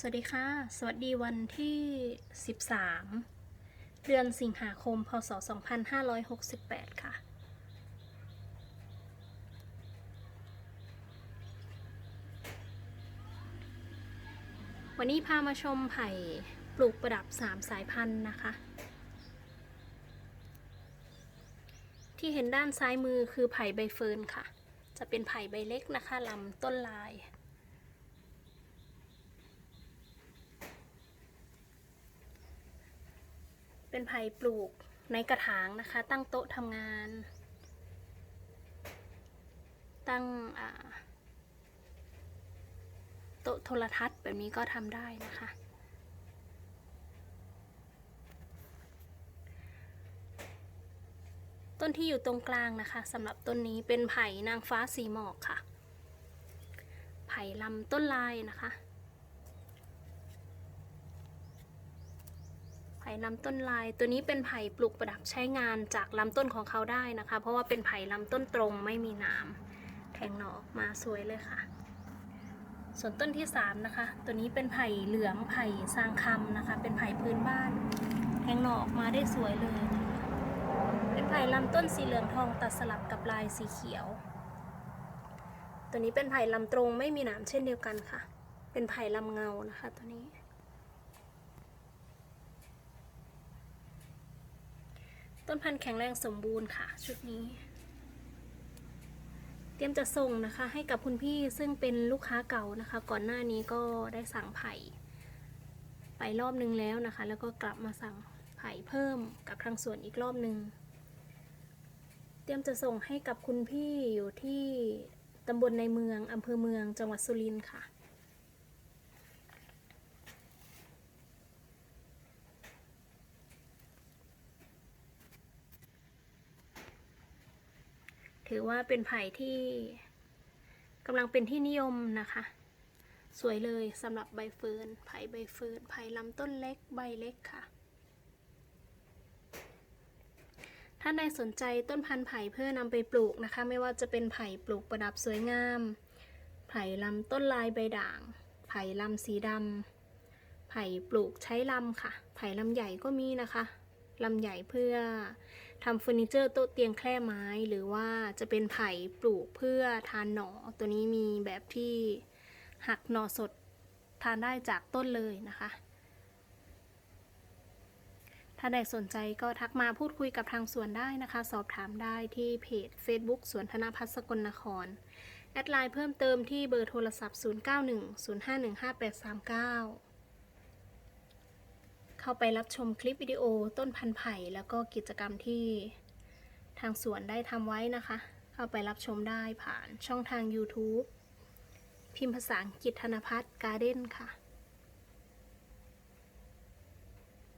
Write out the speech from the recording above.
สวัสดีค่ะ สวัสดีวันที่ 13 เดือนสิงหาคม พศ 2568 ค่ะ วันนี้พามาชมไผ่ปลูกประดับ 3 สายพันธุ์นะคะ ที่เห็นด้านซ้ายมือคือไผ่ใบเฟิร์นค่ะ จะเป็นไผ่ใบเล็กนะคะลำต้นลาย เป็นไผ่ปลูกในกระถางนะคะ ตั้งโต๊ะทำงาน ตั้งโต๊ะโทรทัศน์แบบนี้ก็ทำได้นะคะ ต้นที่อยู่ตรงกลางนะคะสำหรับต้นนี้เป็นไผ่นางฟ้าสีหมอกค่ะ ไผ่ลำต้นลายนะคะ ผ่ลำต้นลาย ตัวนี้เป็นไผ่ปลูกประดับใช้งานจากลำต้นของเขาได้นะคะ เพราะว่าเป็นไผ่ลำต้นตรงไม่มีหน้ำแทงหน่อออกมาสวยเลยค่ะ ส่วนต้นที่สามนะคะ ตัวนี้เป็นไผ่เหลืองไผ่ซางคำนะคะ เป็นไผ่พื้นบ้านแทงหน่อออกมาได้สวยเลยเป็นไผ่ลำต้นสีเหลืองทองตัดสลับกับลายสีเขียว ตัวนี้เป็นไผ่ลำตรงไม่มีหนามเช่นเดียวกันค่ะ เป็นไผ่ลำเงานะคะตัวนี้ ต้นพันธุ์แข็งแรงสมบูรณ์ค่ะ ชุดนี้ เตรียมจะส่งนะคะ ให้กับคุณพี่ซึ่งเป็นลูกค้าเก่านะคะ ก่อนหน้านี้ก็ได้สั่งไผ่ไปรอบนึงแล้วนะคะ แล้วก็กลับมาสั่งไผ่เพิ่มกับทางสวนอีกรอบนึง เตรียมจะส่งให้กับคุณพี่อยู่ที่ตำบลในเมืองอำเภอเมืองจังหวัดสุรินทร์ค่ะ ถือว่าเป็นไผ่ที่กำลังเป็นที่นิยมนะคะ สวยเลยสำหรับใบเฟิร์นไผ่ใบเฟิร์นไผ่ลำต้นเล็กใบเล็กค่ะ ถ้าใดสนใจต้นพันธุ์ไผ่เพื่อนำไปปลูกนะคะ ไม่ว่าจะเป็นไผ่ปลูกประดับสวยงาม ไผ่ลำต้นลายใบด่าง ไผ่ลำสีดำไผ่ปลูกใช้ลำค่ะ ไผ่ลำใหญ่ก็มีนะคะ ลำใหญ่เพื่อทำเฟอร์นิเจอร์โต๊ะเตียงแคร่ไม้ หรือว่าจะเป็นไผ่ปลูกเพื่อทานหน่อตัวนี้มีแบบที่หักหน่อสดทานได้จากต้นเลยนะคะ ถ้าใดสนใจก็ทักมาพูดคุยกับทางสวนได้นะคะ สอบถามได้ที่เพจ Facebook สวนธนพัฒน์สกลนคร แอดไลน์เพิ่มเติมที่เบอร์โทรศัพท์ 0910515839 เข้าไปรับชมคลิปวิดีโอต้นพันธุ์ไผ่ แล้วก็กิจกรรมที่ทางสวนได้ทำไว้นะคะ เข้าไปรับชมได้ผ่านช่องทาง YouTube พิมพ์ภาษาอังกฤษธนพัฒน์การ์เด้นค่ะ